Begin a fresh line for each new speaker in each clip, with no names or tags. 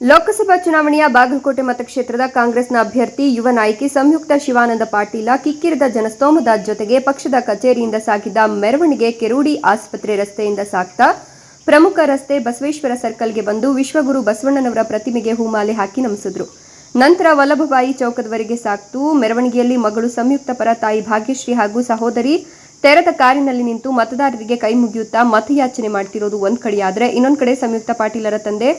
ಲೋಕಸಭಾ ಚುನಾವಣೆಯ ಬಾಗಲಕೋಟೆ ಮತಕ್ಷೇತ್ರದ ಕಾಂಗ್ರೆಸ್ನ ಅಭ್ಯರ್ಥಿ ಯುವ ನಾಯಕಿ ಸಂಯುಕ್ತ ಶಿವಾನಂದ ಪಾಟೀಲ ಕಿಕ್ಕಿರಿದ ಜನಸ್ತೋಮದ ಜೊತೆಗೆ ಪಕ್ಷದ ಕಚೇರಿಯಿಂದ ಸಾಗಿದ್ದ ಮೆರವಣಿಗೆ ಕೆರೂಡಿ ಆಸ್ಪತ್ರೆ ರಸ್ತೆಯಿಂದ ಸಾಗ್ತಾ ಪ್ರಮುಖ ರಸ್ತೆ ಬಸವೇಶ್ವರ ಸರ್ಕಲ್ಗೆ ಬಂದು ವಿಶ್ವಗುರು ಬಸವಣ್ಣನವರ ಪ್ರತಿಮೆಗೆ ಹೂಮಾಲೆ ಹಾಕಿ ನಮಿಸಿದ್ರು. ನಂತರ ವಲ್ಲಭಬಾಯಿ ಚೌಕದವರೆಗೆ ಸಾಕ್ತು ಮೆರವಣಿಗೆಯಲ್ಲಿ ಮಗಳು ಸಂಯುಕ್ತ ಪರ ತಾಯಿ ಭಾಗ್ಯಶ್ರೀ ಹಾಗೂ ಸಹೋದರಿ ತೆರೆದ ಕಾರಿನಲ್ಲಿ ನಿಂತು ಮತದಾರರಿಗೆ ಕೈ ಮುಗಿಯುತ್ತಾ ಮತಯಾಚನೆ ಮಾಡ್ತಿರೋದು ಒಂದ್ ಕಡೆಯಾದ್ರೆ ಇನ್ನೊಂದ್ ಕಡೆ ಸಂಯುಕ್ತ ಪಾಟೀಲರ ತಂದೆ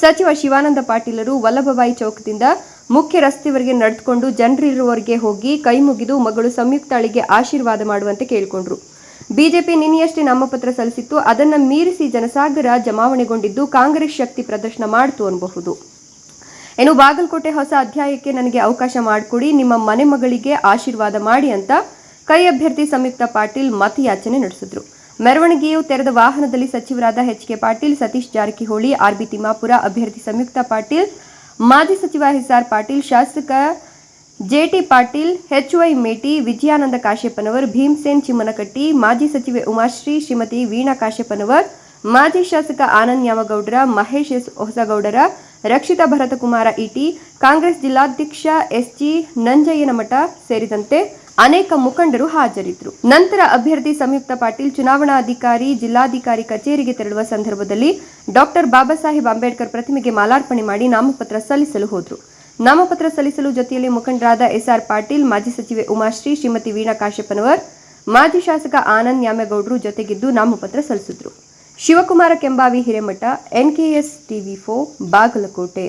ಸಚಿವ ಶಿವಾನಂದ ಪಾಟೀಲರು ವಲ್ಲಭಬಾಯಿ ಚೌಕದಿಂದ ಮುಖ್ಯ ರಸ್ತೆವರೆಗೆ ನಡೆದುಕೊಂಡು ಜನರಿರುವವರಿಗೆ ಹೋಗಿ ಕೈ ಮುಗಿದು ಮಗಳು ಸಂಯುಕ್ತಾಳಿಗೆ ಆಶೀರ್ವಾದ ಮಾಡುವಂತೆ ಕೇಳಿಕೊಂಡ್ರು. ಬಿಜೆಪಿ ನಿನ್ನೆಯಷ್ಟೇ ನಾಮಪತ್ರ ಸಲ್ಲಿಸಿತ್ತು. ಅದನ್ನು ಮೀರಿಸಿ ಜನಸಾಗರ ಜಮಾವಣೆಗೊಂಡಿದ್ದು ಕಾಂಗ್ರೆಸ್ ಶಕ್ತಿ ಪ್ರದರ್ಶನ ಮಾಡಿತು ಅನ್ನಬಹುದು. ಏನು ಬಾಗಲಕೋಟೆ ಹೊಸ ಅಧ್ಯಾಯಕ್ಕೆ ನನಗೆ ಅವಕಾಶ ಮಾಡಿಕೊಡಿ. ನಿಮ್ಮ ಮನೆ ಮಗಳಿಗೆ ಆಶೀರ್ವಾದ ಮಾಡಿ ಅಂತ ಕೈ ಅಭ್ಯರ್ಥಿ ಸಂಯುಕ್ತ ಪಾಟೀಲ್ ಮತಯಾಚನೆ ನಡೆಸಿದ್ರು. ಮೆರವಣಿಗೆಯು ತೆರೆದ ವಾಹನದಲ್ಲಿ ಸಚಿವರಾದ H K Patil, Satish Jarkiholi R B Timmapur, ಅಭ್ಯರ್ಥಿ ಸಂಯುಕ್ತ ಪಾಟೀಲ್, ಮಾಜಿ ಸಚಿವ ಎಸ್ಆರ್ ಪಾಟೀಲ್, ಶಾಸಕ J T Patil H Y Meti, Vijayanand Kashappanavar Bhimsen Chimmanakatti ಮಾಜಿ ಸಚಿವೆ ಉಮಾಶ್ರೀ, ಶ್ರೀಮತಿ ವೀಣಾ ಕಾಶ್ಯಪ್ಪನವರ್ ಮಾಜಿ ಶಾಸಕ Anand Nyamagoudar Mahesh S Hosagoudar, Rakshita Bharatkumar E T Congress ಜಿಲ್ಲಾಧ್ಯಕ್ಷ ಎಸ್ಜಿ ನಂಜಯ್ಯನಮಠ ಸೇರಿದಂತೆ ಅನೇಕ ಮುಖಂಡರು ಹಾಜರಿದ್ದರು. ನಂತರ ಅಭ್ಯರ್ಥಿ ಸಂಯುಕ್ತ ಪಾಟೀಲ್ ಚುನಾವಣಾಧಿಕಾರಿ, ಜಿಲ್ಲಾಧಿಕಾರಿ ಕಚೇರಿಗೆ ತೆರಳುವ ಸಂದರ್ಭದಲ್ಲಿ ಡಾಕ್ಟರ್ ಬಾಬಾ ಸಾಹೇಬ್ ಅಂಬೇಡ್ಕರ್ ಪ್ರತಿಮೆಗೆ ಮಾಲಾರ್ಪಣೆ ಮಾಡಿ ನಾಮಪತ್ರ ಸಲ್ಲಿಸಲು ಹೋದರು. ನಾಮಪತ್ರ ಸಲ್ಲಿಸಲು ಜೊತೆಯಲ್ಲಿ ಮುಖಂಡರಾದ ಎಸ್ಆರ್ ಪಾಟೀಲ್, ಮಾಜಿ ಸಚಿವೆ ಉಮಾಶ್ರೀ, ಶ್ರೀಮತಿ ವೀಣಾ ಕಾಶ್ಯಪ್ಪನವರ್ ಮಾಜಿ ಶಾಸಕ ಆನಂದ್ ನ್ಯಾಮೇಗೌಡರು ಜೊತೆಗಿದ್ದು ನಾಮಪತ್ರ ಸಲ್ಲಿಸಿದ್ರು. Shivakumar Kembhavi Hiremath, N K S TV ಫೋ ಬಾಗಲಕೋಟೆ.